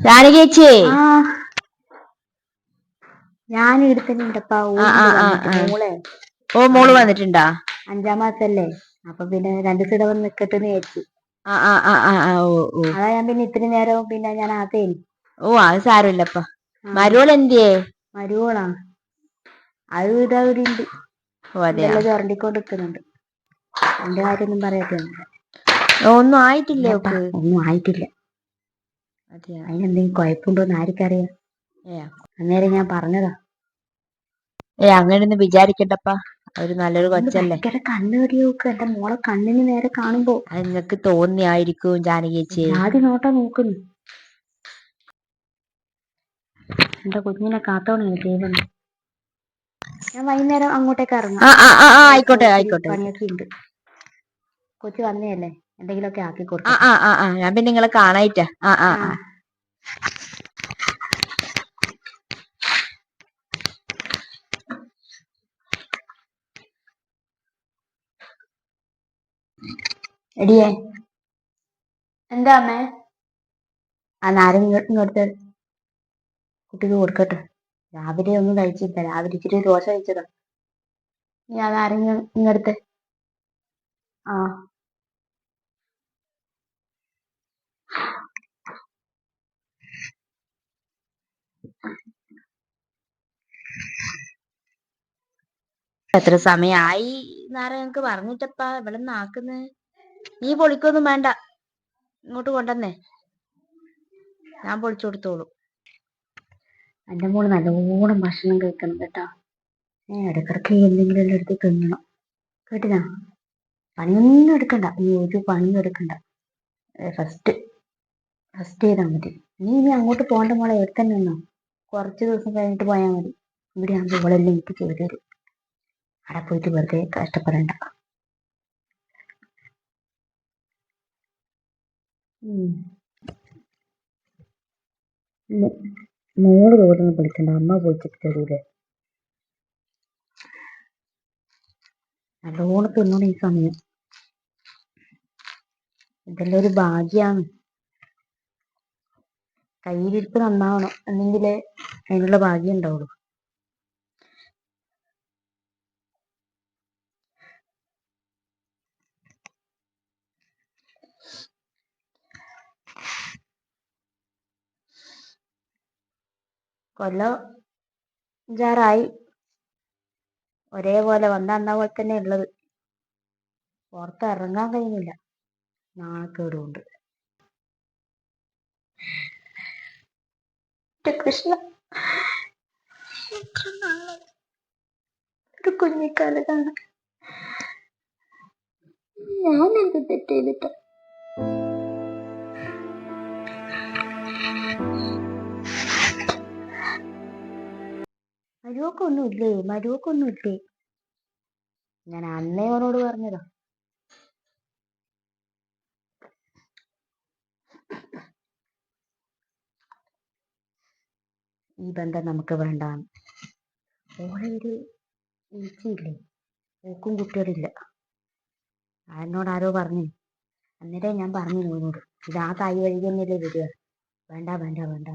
ജാനകിയേച്ചി ഞാൻ ഇവിടെ ആ, ആ. മോളെ. ഓ മോൾ വന്നിട്ടുണ്ടാ? അഞ്ചാം മാസല്ലേ അപ്പൊ പിന്നെ രണ്ടു ദിവസം വന്ന് നിക്കട്ടെന്ന് വിചാരിച്ചു. അതാ ഞാൻ പിന്നെ ഇത്ര നേരം പിന്നെ ഞാൻ ആത്തേനി ഓ അത് സാരമില്ലപ്പ. മരുവോൾ എന്തിയേ? മരുവോളാ അത് ഇതാ ഇവിടെ ഉണ്ട് ചുരണ്ടിക്കൊണ്ട് നിൽക്കുന്നുണ്ട് എന്റെ കാര്യമൊന്നും പറയാത്ത ഒന്നും ആയിട്ടില്ല ഒന്നും ആയിട്ടില്ല. അതെയാ അതിനെന്തെങ്കിലും കുഴപ്പമുണ്ടോന്ന് ആർക്കറിയാം ഏ. അന്നേരം ഞാൻ പറഞ്ഞതാ. ഏ അങ്ങനെയൊന്നും വിചാരിക്കണ്ടപ്പാ. ഒരു നല്ലൊരു കൊച്ചല്ലേ. കണ്ണുകടി നോക്ക് എന്റെ മോളെ കണ്ണിന് നേരെ കാണുമ്പോ. അത് നിങ്ങക്ക് തോന്നിയായിരിക്കും ജാനകിയേച്ചി. ആദ്യം നോട്ടാ നോക്കുന്നു. എന്റെ കുഞ്ഞിനെ കാത്തോണേ ദൈവം ഞാൻ വൈകുന്നേരം അങ്ങോട്ടേക്ക് ഇറങ്ങാം. ആയിക്കോട്ടെ ആയിക്കോട്ടെ പണിയൊക്കെ ഉണ്ട്. കൊച്ചു വന്നേയല്ലേ എന്തെങ്കിലുമൊക്കെ ആക്കി ആ കൊടുക്കാം. ആ ആ ആ. ഞാൻ പിന്നെ നിങ്ങളെ കാണായിട്ടാ. ആ ആ ആ. എടിയേ. എന്താ അമ്മേ? ആ നാരങ്ങ ഇങ്ങോട്ട് കുട്ടിക്ക് കൊടുക്കട്ടെ. രാവിലെ ഒന്നും കഴിച്ചില്ല. രാവിലെ ഇച്ചിരി ദോശ കഴിച്ചതാ. ഞാൻ നാരങ്ങ ഇങ്ങടുത്ത്. ആ. എത്ര സമയായി നാര ഞങ്ങക്ക് പറഞ്ഞിട്ടപ്പാ? ഇവിടെ നിന്ന് ആക്കുന്നെ? നീ പൊളിക്കൊന്നും വേണ്ട. ഇങ്ങോട്ട് കൊണ്ടുവന്നേ ഞാൻ പൊളിച്ചു കൊടുത്തോളൂ. എന്റെ മോൾ നല്ലോണം ഭക്ഷണം കഴിക്കണം കേട്ടാ. ഇടക്കിടക്ക് എന്തെങ്കിലും എല്ലാം എടുത്ത് തിന്നണം. കേട്ടിനാ? പണിയൊന്നും എടുക്കണ്ട. നീ ഒരു പണിയും എടുക്കണ്ട. ഫസ്റ്റ് ഫസ്റ്റ് ചെയ്താൽ മതി. നീ ഇനി അങ്ങോട്ട് പോകണ്ട മോളെ. ഇവിടെ കുറച്ച് ദിവസം കഴിഞ്ഞിട്ട് പോയാൽ മതി. ഇവിടെ ആകുമ്പോൾ ഇവളെല്ലാം എനിക്ക് ചെയ്തു തരും. അവിടെ പോയിട്ട് വെറുതെ കഷ്ടപ്പെടണ്ട. മോൾ തോന്നുന്നു പഠിക്കണ്ട അമ്മ പോയിട്ട് തരൂലേ? നല്ലോണം തിന്നണം ഈ സമയം. ഇതെല്ലാം ഒരു ഭാഗ്യാണ്. കയ്യിലിരിപ്പ് നന്നാവണം എന്നെങ്കിലേ അതിനുള്ള ഭാഗ്യം ഉണ്ടാവുള്ളൂ. കൊല്ലം അഞ്ചാറായി ഒരേപോലെ വന്ന അന്ന പോലെ തന്നെ ഉള്ളത്. പുറത്ത് ഇറങ്ങാൻ കഴിയുന്നില്ല. നാണക്കേടുകൊണ്ട് കൃഷ്ണ എത്ര നാളായി? ഒരു കുഞ്ഞിക്കാൽ ഞാൻ എന്ത് തെറ്റ് ചെയ്തിട്ട? മരുവക്കൊന്നും ഇല്ലേ മരുവക്കൊന്നും ഇല്ലേ ഞാൻ അന്നേ അവനോട് പറഞ്ഞതാ. ഈ ബന്ധം നമുക്ക് വേണ്ട ഓളെ ഒരു ഓക്കും കുട്ടികളില്ല എന്നോട് ആരോ പറഞ്ഞു. അന്നേരം ഞാൻ പറഞ്ഞു നോനോട് ഇത് ആ തായ് വഴി തന്നെയല്ലേ വരിക. വേണ്ട വേണ്ട വേണ്ട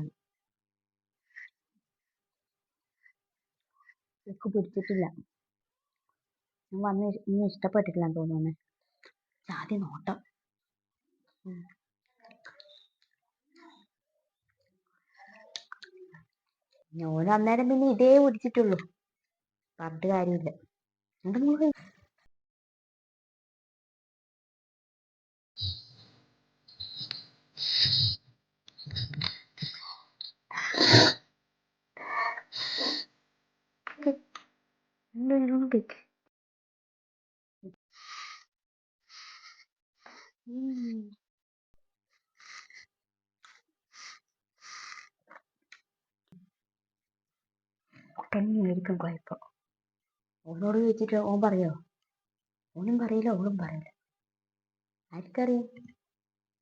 എനിക്ക് പിടിച്ചിട്ടില്ല. ഞാൻ വന്ന് ഒന്നും ഇഷ്ടപ്പെട്ടിട്ടില്ല തോന്നുന്നു. ആദ്യം നോട്ടം. ഞാൻ അന്നേരം പിന്നെ ഇതേ പിടിച്ചിട്ടുള്ളൂ പറഞ്ഞിട്ട് കാര്യമില്ല. എന്തൊരു ഉം. തന്നെയായിരിക്കും കുഴപ്പം. ഓനോട് ചോദിച്ചിട്ട് ഓൻ പറയോ? ഓനും പറയില്ല ഓളും പറയില്ല. ആർക്കറിയാം?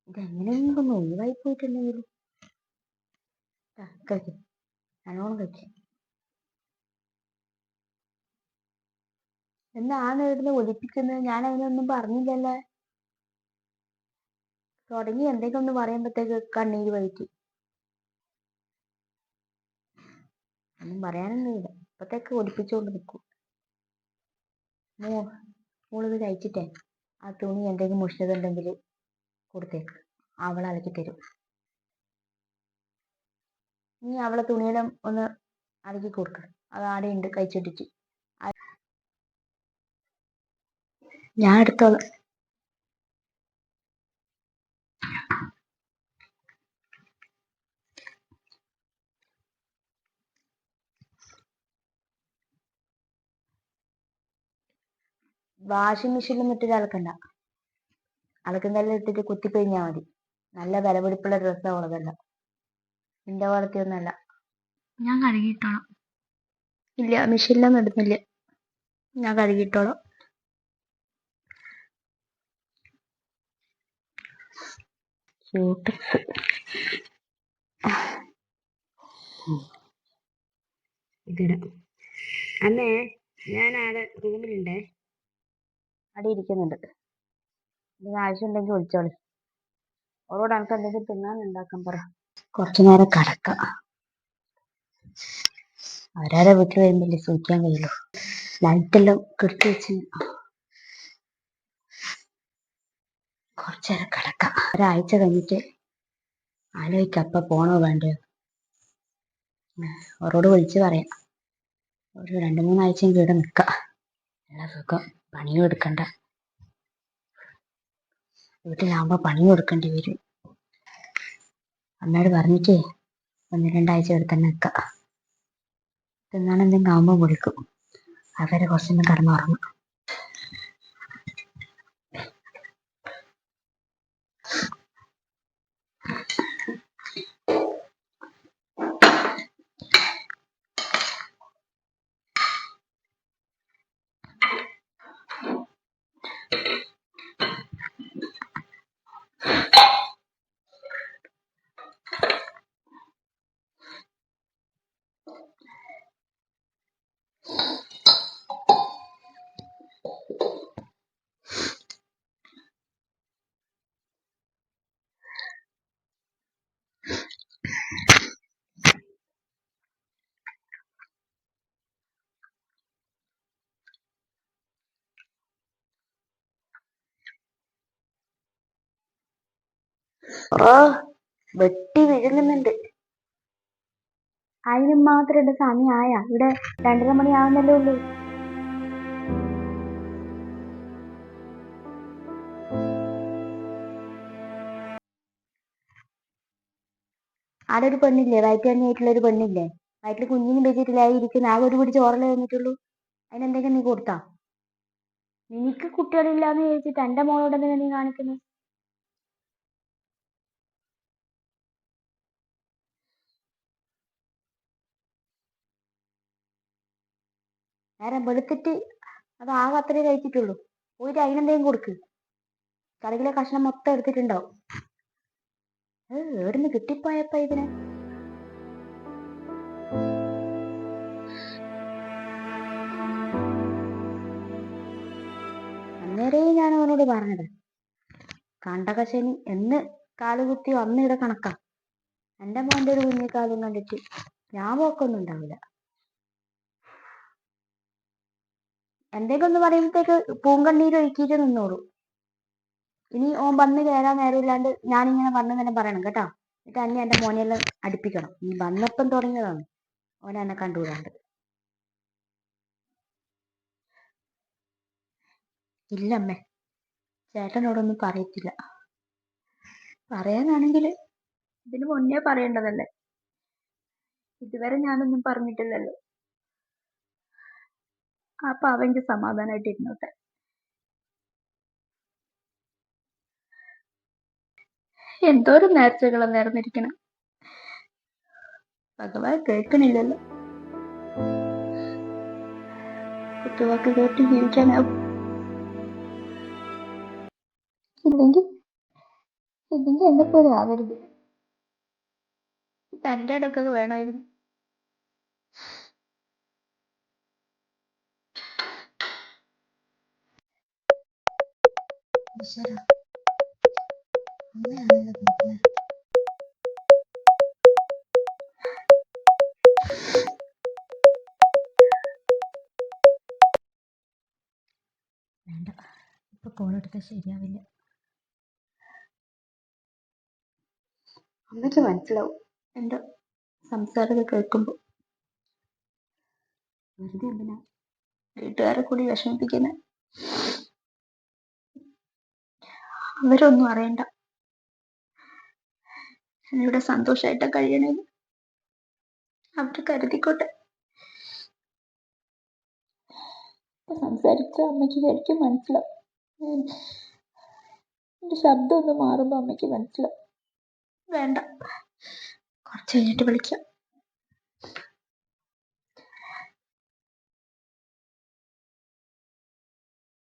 ഇതെങ്ങനെയെങ്കിലും ഒന്ന് ഒഴിവായി പോയിട്ടുണ്ടെങ്കിൽ കഴിക്കും നല്ലോണം കഴിക്കും. എന്നാണ് ഇവിടുന്ന് ഒലിപ്പിക്കുന്നത്? ഞാൻ അതിനൊന്നും പറഞ്ഞില്ലല്ലേ. തുടങ്ങി എന്തെങ്കിലും ഒന്ന് പറയുമ്പോഴത്തേക്ക് കണ്ണീര് വഴിക്കും. ഒന്നും പറയാനൊന്നുമില്ല. ഇപ്പത്തേക്ക് ഒലിപ്പിച്ചുകൊണ്ട് നിൽക്കും. മോ മോളിത് കഴിച്ചിട്ടേ. ആ തുണി എന്തെങ്കിലും മുഷിഞ്ഞതുണ്ടെങ്കിൽ കൊടുത്തേക്ക്. അവൾ അലക്കി തരും. നീ അവളെ തുണിയെല്ലാം ഒന്ന് അലക്കി കൊടുക്ക്. അത് ആടെ ഉണ്ട് കഴിച്ചിട്ടിട്ട് ഞാൻ എടുത്തോളാം. വാഷിംഗ് മെഷീനിൽ ഇട്ടിട്ട് അലക്കണ്ട. അലക്കുന്നതെല്ലാം ഇട്ടിട്ട് കുത്തിപ്പിഴിഞ്ഞാൽ മതി. നല്ല വിലപിടിപ്പുള്ള ഡ്രസ്സാണ് ഉള്ളതെല്ലാം. നിന്റെ പോലത്തെ ഒന്നല്ല ഞാൻ കഴുകിയിട്ടോളാം. ഇല്ല മെഷീനിലൊന്നും ഇടുന്നില്ല. ഞാൻ കഴുകിയിട്ടോളാം. ഇതിടാം. അന്നേ ഞാൻ ആടെ റൂമിലുണ്ടേ. അവിടെ ഇരിക്കുന്നുണ്ട്. ഇതിന് ആവശ്യമുണ്ടെങ്കിൽ വിളിച്ചോളി. ഓരോട് എനിക്ക് എന്തെങ്കിലും തിന്നാൻ ഉണ്ടാക്കാൻ പറ. കുറച്ചു നേരം കിടക്കാം. അവരാരെ വീട്ടിൽ വരുമ്പോഴല്ലേ സൂക്ഷിക്കാൻ കഴിയുള്ളൂ. ലൈറ്റെല്ലാം കെടുത്തി വെച്ച് കുറച്ചേരം കിടക്കാം. ഒരാഴ്ച കഴിഞ്ഞിട്ട് ആലോചിക്കാം അപ്പ പോണോ വേണ്ടയോ അവരോട് വിളിച്ച് പറയാം. ഒരു രണ്ട് മൂന്നാഴ്ചയും ഇവിടെ നിൽക്കാം നല്ല സുഖം. പണിയും എടുക്കണ്ട. വീട്ടിലാകുമ്പോൾ പണിയും എടുക്കേണ്ടി വരും. അമ്മയോട് പറഞ്ഞിട്ടേ ഒന്ന് രണ്ടാഴ്ച ഇവിടെ തന്നെ നിൽക്കാം തിന്നാൻ എന്തെങ്കിലും ആകുമ്പോൾ വിളിക്കും. അവരെ കുറച്ചൊന്ന് കിടന്നുറങ്ങും. ഓ വെട്ടി വിഴുങ്ങുന്നുണ്ട്. അതിന് മാത്രം സമയമായ ഇവിടെ രണ്ടര മണി ആവുന്നല്ലേ ഉള്ളൂ. ആടെ ഒരു പെണ്ണില്ലേ? വയറ്റ് തന്നെയായിട്ടുള്ള ഒരു പെണ്ണില്ലേ? വയറ്റിൽ കുഞ്ഞിന് വെച്ചിട്ടില്ലായി ഇരിക്കുന്ന. ആകെ ഒരു പിടിച്ച് ഓറലേ വന്നിട്ടുള്ളൂ. അതിനെന്തെങ്കിലും നീ കൊടുത്താ? നിനക്ക് കുട്ടികളില്ലാന്ന് ചോദിച്ചിട്ട് എന്റെ മോളോട് നീ കാണിക്കുന്നത് നേരം വെളുത്തിട്ട് അത് ആകെ അത്രേ കഴിച്ചിട്ടുള്ളൂ. പോയിട്ട് അതിനെന്തെങ്കിലും കൊടുക്ക്. കറിയിലെ കഷ്ണം മൊത്തം എടുത്തിട്ടുണ്ടാവും. എവിടുന്ന് കിട്ടിപ്പോയപ്പ ഇതിന്? അന്നേരേ ഞാൻ അവനോട് പറഞ്ഞത് കണ്ടകശനി എന്ന് കാലുകുത്തി ഇവിടെ കണക്കാ എന്റെ മോന്റെ ഒരു കുഞ്ഞിക്കാലും കണ്ടിട്ട് ഞാൻ പോക്കൊന്നും ഉണ്ടാവില്ല. എന്തെങ്കിലും ഒന്ന് പറയുമ്പോഴത്തേക്ക് പൂങ്കണ്ണീര് ഒഴുക്കിയിട്ട് നിന്നോളൂ. ഇനി ഓൻ വന്ന് കയറാൻ നേരമില്ലാണ്ട് ഞാനിങ്ങനെ വന്നു തന്നെ പറയണം കേട്ടോ. എന്നിട്ട് അന്നെ എന്റെ മോനെല്ലാം അടുപ്പിക്കണം. നീ വന്നപ്പം തുടങ്ങിയതാണ്. ഓൻ എന്നെ കണ്ടുകൂടാണ്ട്. ഇല്ലമ്മേ ചേട്ടനോടൊന്നും പറയത്തില്ല. പറയാനാണെങ്കിൽ ഇതിന് മുന്നേ പറയേണ്ടതല്ലേ? ഇതുവരെ ഞാനൊന്നും പറഞ്ഞിട്ടില്ലല്ലോ. അപ്പൊ അവൻക്ക് സമാധാനമായിട്ട് ഇരുന്നോട്ടെ എന്തോരം നേർച്ചകളെ നേർന്നിരിക്കണം. ഭഗവാൻ കേൾക്കണില്ലല്ലോ. കുത്തുവാക്ക് കേട്ട് ജീവിക്കാനാവും. ഇല്ലെങ്കിൽ ഇല്ലെങ്കിൽ എന്നെ പോലെ ആവരുത്. തന്റെ അടുക്കൊക്കെ വേണമായിരുന്നു. ഈശ്വര വേണ്ട. ഇപ്പൊ കോൾ എടുക്കാൻ ശരിയാവില്ല. അമ്മയ്ക്ക് മനസ്സിലാവും. എന്റെ സംസാരമൊക്കെ കേൾക്കുമ്പോ. വെറുതെ എന്തിനാ? വീട്ടുകാരെ കൂടി വിഷമിപ്പിക്കുന്നേ? അവരൊന്നും അറിയണ്ട. ഞാനിവിടെ സന്തോഷമായിട്ട് കഴിയണേന്ന് അവർ കരുതിക്കോട്ടെ. സംസാരിച്ച അമ്മയ്ക്ക് ശരിക്കും മനസ്സിലാവും. എന്റെ ശബ്ദം ഒന്ന് മാറുമ്പോ അമ്മയ്ക്ക് മനസ്സിലാവും. വേണ്ട. കുറച്ച് കഴിഞ്ഞിട്ട് വിളിക്കാം.